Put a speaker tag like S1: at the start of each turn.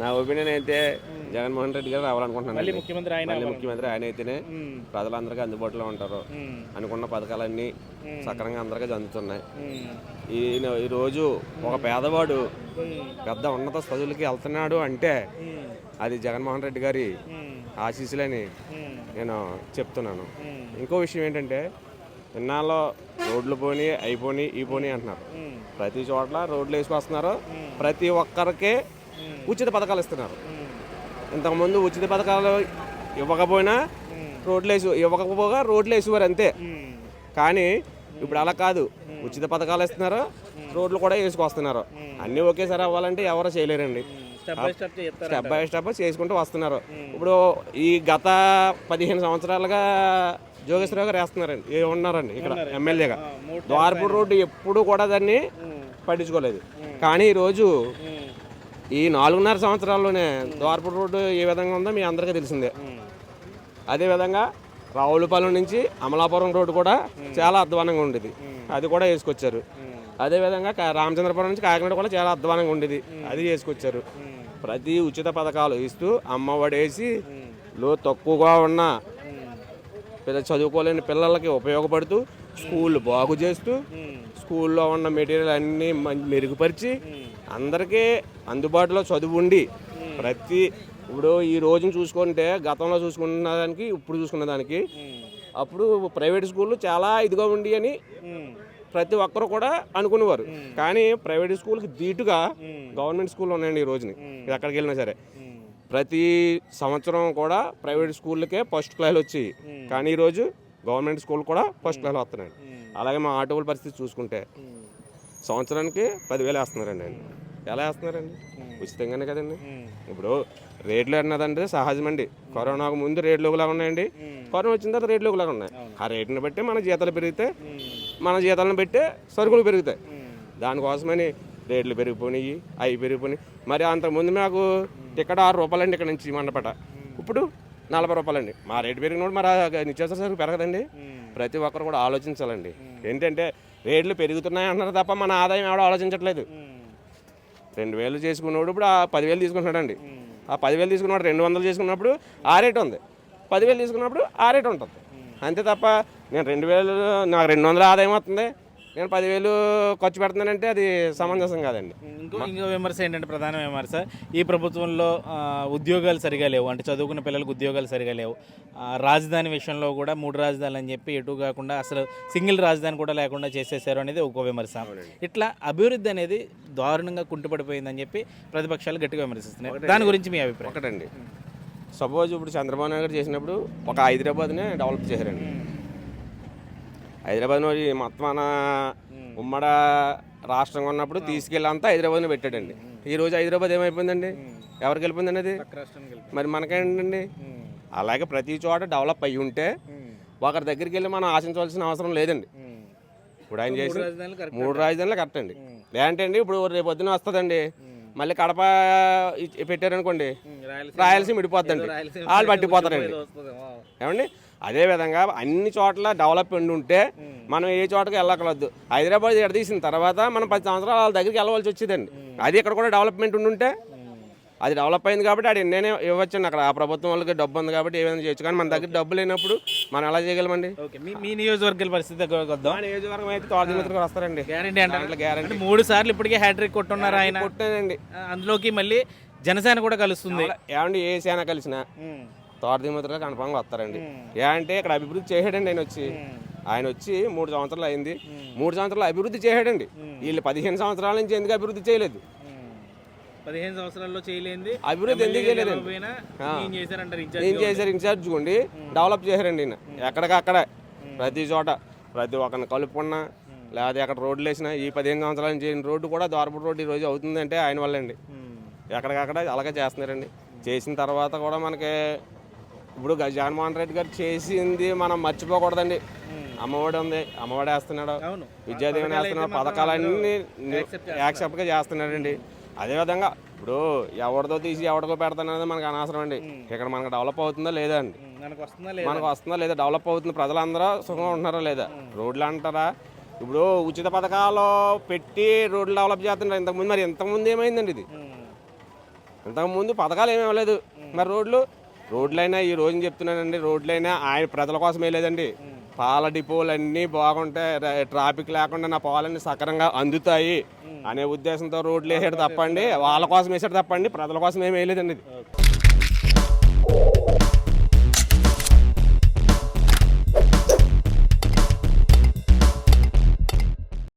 S1: నా ఒపీనియన్ అయితే జగన్మోహన్ రెడ్డి గారు రావాలనుకుంటున్నాను
S2: ముఖ్యమంత్రి ఆయన
S1: ముఖ్యమంత్రి ఆయన అయితేనే ప్రజలందరికీ అందుబాటులో ఉంటారు. అనుకున్న పథకాలన్నీ సక్రమంగా అందరికీ అందుతున్నాయి.
S2: ఉమ్,
S1: ఈ ఈ రోజు ఒక పేదవాడు పెద్ద ఉన్నత చదువులకి వెళ్తున్నాడు అంటే అది జగన్మోహన్ రెడ్డి గారి ఆశీస్సులని నేను చెప్తున్నాను. ఇంకో విషయం ఏంటంటే ఇన్నాళ్ళు రోడ్లు పోని అయిపోని ఈ పోని అంటున్నారు. ప్రతి చోట్ల రోడ్లు వేసుకొస్తున్నారు. ప్రతి ఒక్కరికి ఉచిత పథకాలు ఇస్తున్నారు. ఇంతకుముందు ఉచిత పథకాలు ఇవ్వకపోయినా రోడ్లు వేసి ఇవ్వకపోగా రోడ్లు వేసేవారు అంతే. కానీ ఇప్పుడు అలా కాదు. ఉచిత పథకాలు ఇస్తున్నారు రోడ్లు కూడా వేసుకొస్తున్నారు. అన్నీ ఒకేసారి అవ్వాలంటే ఎవరు చేయలేరండి.
S2: స్టెప్ బై స్టెప్
S1: చేసుకుంటూ వస్తున్నారు. ఇప్పుడు ఈ గత పదిహేను సంవత్సరాలుగా జోగేశ్వరరావు గారు వేస్తున్నారండి. ఏ ఉన్నారండి ఇక్కడ ఎమ్మెల్యేగా. ద్వారపూర్ రోడ్డు ఎప్పుడు కూడా దాన్ని పట్టించుకోలేదు. కానీ ఈరోజు ఈ నాలుగున్నర సంవత్సరాల్లోనే ద్వారపూర్ రోడ్డు ఏ విధంగా ఉందో మీ అందరికీ తెలిసిందే. అదేవిధంగా రావులపాలెం నుంచి అమలాపురం రోడ్డు కూడా చాలా అధ్వానంగా ఉండేది. అది కూడా వేసుకొచ్చారు. అదేవిధంగా రామచంద్రపురం నుంచి కాకినాడ కూడా చాలా అధ్వానంగా ఉండేది. అది చేసుకొచ్చారు ప్రతి ఉచిత పథకాలు ఇస్తూ అమ్మఒడి వేసి లో తక్కువగా ఉన్న పిల్ల చదువుకోలేని పిల్లలకి ఉపయోగపడుతూ స్కూల్ బాగు చేస్తూ స్కూల్లో ఉన్న మెటీరియల్ అన్నీ మెరుగుపరిచి అందరికీ అందుబాటులో చదువు ఉండి ప్రతి ఇప్పుడు ఈ రోజును చూసుకుంటే గతంలో చూసుకున్న దానికి ఇప్పుడు చూసుకున్న దానికి అప్పుడు ప్రైవేట్ స్కూళ్ళు చాలా ఇదిగా ఉండి అని ప్రతి ఒక్కరు కూడా అనుకునేవారు. కానీ ప్రైవేట్ స్కూల్కి ధీటుగా గవర్నమెంట్ స్కూల్ ఉన్నాయండి ఈ రోజుని. ఇది ఎక్కడికి వెళ్ళినా సరే. ప్రతి సంవత్సరం కూడా ప్రైవేట్ స్కూళ్ళకే ఫస్ట్ క్లాస్ వచ్చాయి. కానీ ఈరోజు గవర్నమెంట్ స్కూల్ కూడా ఫస్ట్ క్లాస్ వస్తున్నాయి అలాగే మా ఆటోల పరిస్థితి చూసుకుంటే సంవత్సరానికి పదివేలు వేస్తున్నారండి ఆయన. ఎలా వేస్తున్నారండి? ఉచితంగానే కదండి. ఇప్పుడు రేట్లు అన్నదంటే సహజమండి. కరోనాకు ముందు రేట్లు ఒకలా ఉన్నాయండి. కరోనా వచ్చిన తర్వాత రేట్లు ఒకలా ఉన్నాయి. ఆ రేట్ని బట్టి మన జీతాలు పెరుగుతాయి
S2: ఉమ్,
S1: మన జీతాలను బట్టి సరుకులు పెరుగుతాయి. దానికోసమని రేట్లు పెరిగిపోయినాయి అవి పెరిగిపోయినాయి. మరి అంతకుముందు మాకు టికెట్ ఆరు రూపాయలండి ఇక్కడ నుంచి మండపట. ఇప్పుడు నలభై రూపాయలండి. మా రేటు పెరిగినప్పుడు మరి నిత్యావసర సరుకు పెరగదండి ప్రతి ఒక్కరు కూడా ఆలోచించాలండి. ఏంటంటే రేట్లు పెరుగుతున్నాయి అంటున్నారు తప్ప మన ఆదాయం ఎవడో ఆలోచించట్లేదు. రెండు వేలు చేసుకున్నప్పుడు ఇప్పుడు ఆ పదివేలు తీసుకుంటున్నాడండి. ఆ పదివేలు తీసుకున్నప్పుడు రెండు వందలు తీసుకున్నప్పుడు ఆ రేట్ ఉంది. పదివేలు తీసుకున్నప్పుడు ఆ రేట్ ఉంటుంది. అంతే తప్ప నేను రెండు వేలు నాకు రెండు వందల ఆదాయం వస్తుంది. నేను పదివేలు ఖర్చు పెడుతున్నానంటే అది సమంజసం కాదండి.
S2: ఇంకో ఇంకో విమర్శ ఏంటంటే ప్రధాన విమర్శ ఈ ప్రభుత్వంలో ఉద్యోగాలు సరిగా లేవు అంటే చదువుకున్న పిల్లలకు ఉద్యోగాలు సరిగా లేవు. రాజధాని విషయంలో కూడా మూడు రాజధానులు అని చెప్పి ఎటు కాకుండా అసలు సింగిల్ రాజధాని కూడా లేకుండా చేసేసారు అనేది ఒక విమర్శ. ఇట్లా అభివృద్ధి అనేది దారుణంగా కుంటుపడిపోయిందని చెప్పి ప్రతిపక్షాలు గట్టిగా విమర్శిస్తున్నాయి. దాని గురించి మీ అభిప్రాయం?
S1: ఒకటండి. సపోజ్ ఇప్పుడు చంద్రబాబు నాయుడు గారు చేసినప్పుడు ఒక హైదరాబాద్నే డెవలప్ చేశారండి. హైదరాబాద్ నుంచి మొత్తం మన ఉమ్మడ రాష్ట్రంగా ఉన్నప్పుడు తీసుకెళ్ళంతా హైదరాబాద్ని పెట్టాడండి. ఈ రోజు హైదరాబాద్ ఏమైపోయిందండి? ఎవరికి వెళ్ళిపోయిందండి అది? మరి మనకేంటండి? అలాగే ప్రతి చోట డెవలప్ అయ్యి ఉంటే ఒకరి దగ్గరికి వెళ్ళి మనం ఆశించవలసిన అవసరం లేదండి. ఇప్పుడు ఆయన చేసి మూడు రాజధానులు కరెక్ట్ అండి. లేదంటే ఇప్పుడు రేపు పొద్దున వస్తుందండి మళ్ళీ కడప పెట్టారనుకోండి రాయలసీమ. విడిపోద్దండి. వాళ్ళు పట్టిపోతారండి. ఏమండి? అదే విధంగా అన్ని చోట్ల డెవలప్మెంట్ ఉంటే మనం ఏ చోటకి వెళ్ళకలొద్దు హైదరాబాద్ తీసిన తర్వాత మనం పది సంవత్సరాలు వాళ్ళ దగ్గరికి వెళ్ళవలసి వచ్చేదండి. అది ఇక్కడ కూడా డెవలప్మెంట్ ఉండుంటే అది డెవలప్ అయింది కాబట్టి అది ఎన్నైనా ఇవ్వచ్చండి. అక్కడ ఆ ప్రభుత్వం వాళ్ళకి డబ్బు ఉంది కాబట్టి ఏమైనా చేయొచ్చు. కానీ మన దగ్గర డబ్బు లేనప్పుడు మనం ఎలా చేయగలమండి?
S2: మీ నియోజకవర్గాల పరిస్థితి వద్దాం
S1: నియోజకవర్గం అయితే తోట మిత్రులు వస్తారండి.
S2: గ్యారంటీ అంటే
S1: గ్యారంటీ
S2: మూడు సార్లు ఇప్పటికే హ్యాట్రిక్ కొట్టున్నారు ఆయన.
S1: కొట్టానండి
S2: అందులోకి మళ్ళీ జనసేన కూడా కలుస్తుంది.
S1: ఏమండి ఏ సేన కలిసినా తోట దిమిత్రులు కన్ఫామ్గా వస్తారండి. ఏ అంటే ఇక్కడ అభివృద్ధి చేయడండి ఆయన వచ్చి. ఆయన వచ్చి మూడు సంవత్సరాలు అయింది. మూడు సంవత్సరాలు అభివృద్ధి చేయడండి వీళ్ళు పదిహేను సంవత్సరాల నుంచి ఎందుకు అభివృద్ధి చేయలేదు?
S2: పదిహేను సంవత్సరాల్లో చేయలేంది
S1: అభివృద్ధి ఎందుకు చేయలేదండి.
S2: ఏం
S1: చేశారు? ఇన్ఛార్జ్ డెవలప్ చేశారండి ఈయన. ఎక్కడికక్కడ ప్రతి చోట ప్రతి ఒక్కరిని కలుపుకున్నా లేదా అక్కడ రోడ్లు వేసినా ఈ పదిహేను సంవత్సరాల నుంచి ఈ రోడ్డు కూడా ద్వారపుడు రోడ్డు ఈ రోజు అవుతుందంటే ఆయన వల్లండి. ఎక్కడికక్కడ అలాగే చేస్తున్నారండి. చేసిన తర్వాత కూడా మనకి ఇప్పుడు జగన్మోహన్ రెడ్డి గారు చేసింది మనం మర్చిపోకూడదండి. అమ్మఒడి ఉంది అమ్మఒడి వేస్తున్నాడు. విద్యాదీవెన వేస్తున్నాడు. పథకాలన్నీ యాక్సెప్ట్గా చేస్తున్నాడండి. అదేవిధంగా ఇప్పుడు ఎవరిదో తీసి ఎవరికో పెడతాననేది మనకు అనవసరం అండి. ఇక్కడ మనకు డెవలప్ అవుతుందా లేదా అండి?
S2: మనకు వస్తుందా లేదా?
S1: మనకు వస్తుందా లేదా? డెవలప్ అవుతుంది ప్రజలందరూ సుఖంగా ఉంటున్నారా లేదా? రోడ్లు అంటారా? ఇప్పుడు ఉచిత పథకాలు పెట్టి రోడ్లు డెవలప్ చేస్తున్నారు. ఇంతకుముందు మరి ఇంతకుముందు ఏమైందండి ఇది? ఇంతకుముందు పథకాలు ఏమీ ఇవ్వలేదు. మరి రోడ్లు? రోడ్లైనా ఈ రోజు చెప్తున్నానండి రోడ్లైనా ఆయన ప్రజల కోసమే లేదండి. పాల డిపోలు అన్నీ బాగుంటాయి ట్రాఫిక్ లేకుండా నా పాలన్నీ సక్రంగా అందుతాయి అనే ఉద్దేశంతో రోడ్లు వేసాడు తప్పండి. వాళ్ళ కోసం వేసాడు తప్పండి. ప్రజల కోసం ఏమీ వేయలేదండి ఇది.